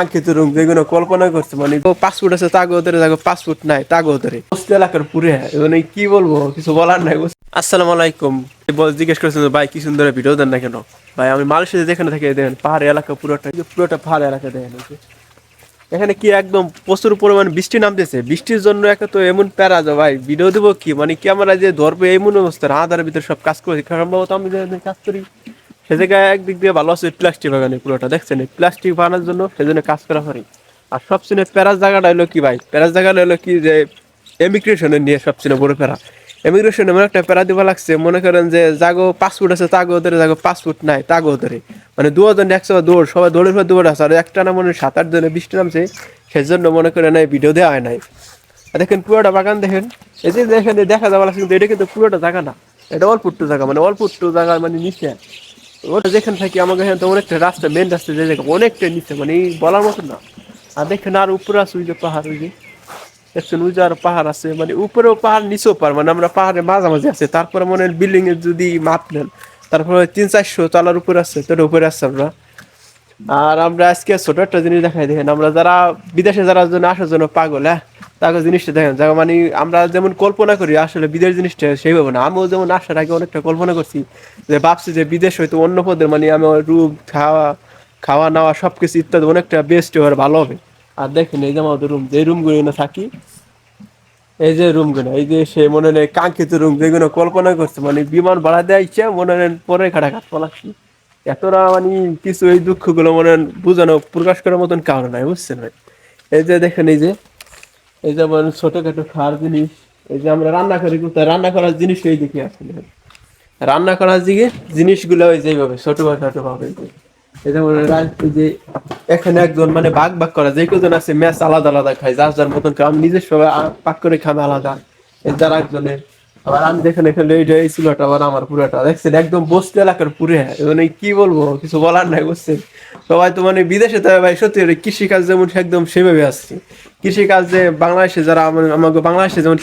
Ankit room যেগুলো কল্পনা করছে মানে পাসপোর্ট আছে তাগো ধরে দেখো পাসপোর্ট নাই তাগো ধরে। বস্তি এলাকার পুরে মানে কি বলব কিছু বলার নাই। আসসালামু আলাইকুম। বল জিজ্ঞেস করেছেন ভাই কি সুন্দর ভিডিও দেন না কেন? ভাই আমি মালয়েশিয়া যেখানে থাকি দেখেন পাহাড়ি এলাকা পুরোটা পুরোটা পাহাড়ি এলাকা দেখেন এখানে কি একদম প্রচুর পরিমাণ বৃষ্টি নামতেছে? বৃষ্টির জন্য একটা তো এমন প্যারা যা ভাই ভিডিও দেবো কি? মানে ক্যামেরা যে ধরবে এমন অবস্থা আধার ভিতরে সব কাজ করেছি। সম্ভবত আমি কাজ করি। সে জায়গায় একদিক দিয়ে ভালো আছে প্লাস্টিক বাগানে পুরোটা, দেখছেন? প্লাস্টিক বানানোর জন্য সেজন্য কাজ করা হয় আর সবচেয়ে প্যারাস জায়গাটা হলো কি ভাই? প্যারাস জায়গাটা হলো কি যে নিয়ে সবচেয়ে বড় প্যারা। একটা প্যারা দিবা লাগছে, মনে করেন যে জাগো পাসপোর্ট আছে, তাগো ধরে জাগো পাসপোর্ট নাই, তাগো ধরে মানে দুজন একশো দৌড়, সবাই দৌড়ের পর দৌড় আছে আর একটা না মনে সাত আট জনে বৃষ্টি নামছে সেজন্য মনে করেন এই ভিডিও দেওয়া হয় নাই। দেখেন পুরোটা বাগান দেখেন, এই যে দেখেন দেখা যাওয়া লাগছে, কিন্তু এটা কিন্তু পুরোটা জায়গা না। এটা অল্প একটু জায়গা মানে অল্প জায়গা মানে নিচে। ওটা যেখানে থাকি, আমাকে এখানে তো অনেকটা রাস্তা মেন রাস্তা যে অনেকটা নিচে মানে বলার মতো না। আর দেখেন আর উপরে আছে ওই যে পাহাড়, ওই যে। দেখছেন, ওই আর পাহাড় আছে মানে উপরেও পাহাড়, নিচেও পাহাড় মানে আমরা পাহাড়ের মাঝামাঝি আছে। তারপরে মনে হয় বিল্ডিং এর যদি মাপ নেন, তারপরে তিন চারশো তলার উপরে আছে, তোর উপরে আছে আমরা। আর আমরা আজকে ছোট একটা জিনিস দেখাই, দেখেন, আমরা যারা বিদেশে যারা জন্য আসার জন্য পাগল হ্যাঁ? তাকে জিনিসটা দেখেন যারা মানে আমরা যেমন কল্পনা করি, আসলে বিদেশ জিনিসটা সেইভাবে না। আমিও যেমন আসার আগে অনেকটা কল্পনা করছি যে ভাবছি যে বিদেশ হয়তো অন্য পদের মানে আমার রূপ, খাওয়া খাওয়া নাওয়া সব কিছু ইত্যাদি অনেকটা বেস্ট হবে ভালো হবে। আর দেখেন এই যে আমাদের রুম যে রুমগুলো না থাকি, এই যে রুমগুলো এই যে সে মনে নেই কাঙ্ক্ষিত রুম যেগুলো কল্পনা করছে মানে বিমান ভাড়া দেওয়া ইচ্ছা, মনে নেন পরে খাটা কাট পলাচ্ছি। এতটা মানে কিছু এই দুঃখগুলো মনে বোঝানো, প্রকাশ করার মতন কারণ নাই, বুঝছেন ভাই? এই যে দেখেন এই যে এই যেমন ছোটখাটো খাওয়ার জিনিস, এই যে আমরা রান্না করি, কিন্তু রান্না করার জিনিস এই দেখি আসলে। রান্না করার দিকে জিনিসগুলো ওই যেভাবে ছোট ছোট ভাবে। এই যেমন যে এখানে একজন মানে ভাগ ভাগ করা, যে কজন আছে, ম্যাচ আলাদা আলাদা খায়, যার যার মতন আমি নিজের নিজস্ব পাক করে খাবে আলাদা। যার একজনের আবার আমি যেখানে চুলাটা আবার আমার পুরাটা। দেখছেন? একদম বস্তি এলাকার পুরে। মানে কি বলব? কিছু বলার নাই, বুঝছেন? সবাই তো মানে বিদেশে তো ভাই, সত্যি কৃষি কাজ যেমন একদম সেভাবে আসছে। কৃষিকাজ বাংলাদেশে যারা আমাকে বাংলাদেশে যেমন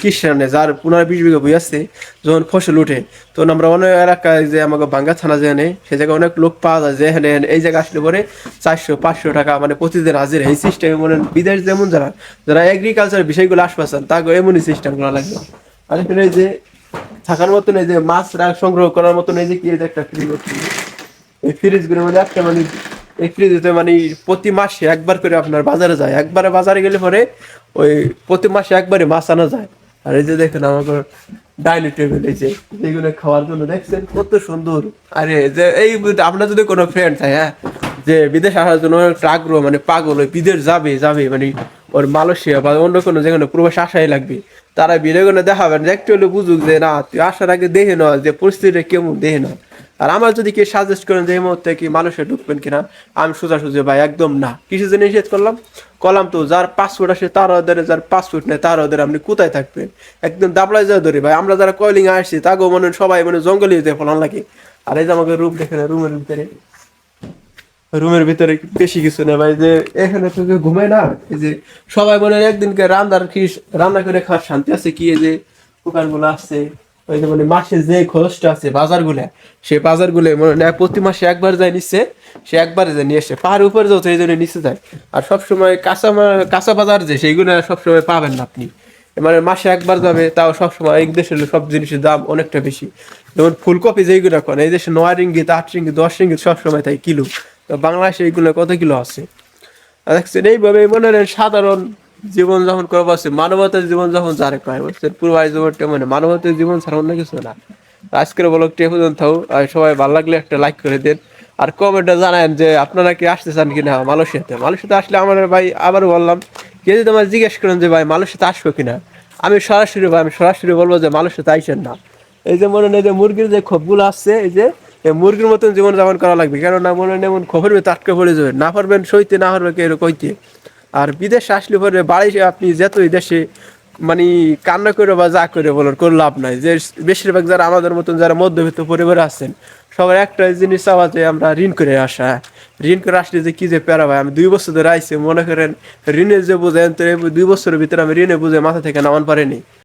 যার পনেরো বিশ বিঘা বই আছে, যখন ফসল উঠে, তখন আমরা অনেক এলাকায় যে আমাকে বাঙ্গা থানা যে আনে, সে জায়গায় অনেক লোক পাওয়া যায় যে এখানে এই জায়গায় আসলে পরে চারশো, পাঁচশো টাকা মানে প্রতিদিন হাজির। এই সিস্টেমে মনে বিদেশ যেমন যারা যারা এগ্রিকালচার বিষয়গুলো আশপাশান তাকে এমনই সিস্টেম করা লাগবে। আর এখানে যে থাকার মতন এই যে মাছ সংগ্রহ করার মতন এই যে কি একটা ফ্রিজ এই ফ্রিজগুলো মানে একটা মানে এই ফ্রিজে মানে প্রতি মাসে একবার করে আপনার বাজারে যায়। একবারে বাজারে গেলে পরে ওই প্রতি মাসে একবারে মাছ আনা যায়। আর এই যে দেখেন আমাকে ডাইনিং টেবিল এই যে, যেগুলো খাওয়ার জন্য দেখছেন কত সুন্দর। আরে যে এই আপনার যদি কোনো ফ্রেন্ড থাকে হ্যাঁ যে বিদেশ আসার জন্য একটা আগ্রহ মানে পাগল, ওই বিদেশ যাবে যাবে মানে ওর মালয়েশিয়া বা অন্য কোনো যেখানে প্রবাস আসাই লাগবে। তারা ভিডিও করে দেখাবেন যে একটু হলে বুঝুক যে, না, তুই আসার আগে দেখে না যে পরিস্থিতিটা কেমন, দেখে না। আর আমার যদি কেউ সাজেস্ট করেন যে, এই মুহূর্তে কি মানুষে ঢুকবেন কিনা? আমি সোজা সোজা ভাই, একদম না। কিছু জন্য নিষেধ করলাম? কলাম তো যার পাসপোর্ট আসে তার ওদের যার পাসপোর্ট নেই তার ওদের আপনি কোথায় থাকবেন? একদম দাবলায় যা ধরে, ভাই, আমরা যারা কয়লিং আসছি তাকেও মনে সবাই মানে জঙ্গলে যেতে ফলান লাগে। আর এই যে আমাকে রুম দেখে রুমের ভিতরে। রুমের ভিতরে বেশি কিছু না ভাই, যে এখানে তো ঘুমায় না। এই যে সবাই মনে হয় একদিনকে রান্নার কি রান্না করে খাওয়ার শান্তি আছে কি? এই যে গুলো আসছে ওই যে মানে মাসে যে খরচটা আছে বাজারগুলা সেই বাজারগুলো মনে হয় প্রতি মাসে একবার যায় নিচ্ছে সে একবারে যায় নিয়ে এসে পাহাড় উপরে যাচ্ছে এই জন্য নিচে যায়। আর সবসময় কাঁচা কাঁচা বাজার যে, সেইগুলো সবসময় পাবেন না আপনি। মানে মাসে একবার যাবে, তাও সবসময় এই দেশের সব জিনিসের দাম অনেকটা বেশি। যেমন ফুলকপি যেইগুলো করে এই দেশে নয় রিঙ্গিত, আট রিঙ্গিত, দশ রিঙ্গিত সবসময় তাই কিলো। বাংলাদেশে এইগুলো কত কিলো আছে? দেখছেন এইভাবে মনে হয় সাধারণ জীবন যাপন করব আছে মানবতার জীবন যাপন যারে কয় বুঝছেন? পূর্বায় জীবনটা মানে মানবতার জীবন ছাড়া অন্য কিছু না। আজকের টেপে থাও আর সবাই ভালো লাগলে একটা লাইক করে দেন, আর কমেন্টে জানান যে আপনারা কি আসতে চান কিনা মালয়েশিয়াতে। মালয়েশিয়াতে আসলে আমার ভাই, আবারও বললাম, কেউ যদি আমার জিজ্ঞেস করেন যে ভাই, মালয়েশিয়াতে আসব কিনা, আমি সরাসরি ভাই, আমি সরাসরি বলব যে মালয়েশিয়াতে আইসেন না। এই যে মনে নেই যে মুরগির যে খোপগুলো আসছে এই যে মুরগির মতন জীবন যাপন করা লাগবে। কেননা মনে নেই এমন খবর আটকে পড়ে যাবে না পারবেন সইতে, না পারবে কে কইতে। আর বিদেশে আসলে পরে বাড়ি আপনি যেতই দেশে মানে কান্না করে বা যা করে বলেন কোনো লাভ নাই। যে বেশিরভাগ যারা আমাদের মতন যারা মধ্যবিত্ত পরিবারে আছেন, সবার একটা জিনিস চাওয়া যে আমরা ঋণ করে আসা। ঋণ করে আসলে যে কি যে প্যারা ভাই, আমি দুই বছর ধরে আইসি মনে করেন ঋণের যে বোঝেন দুই বছরের ভিতরে আমি ঋণে বুঝে মাথা থেকে নামান পারিনি।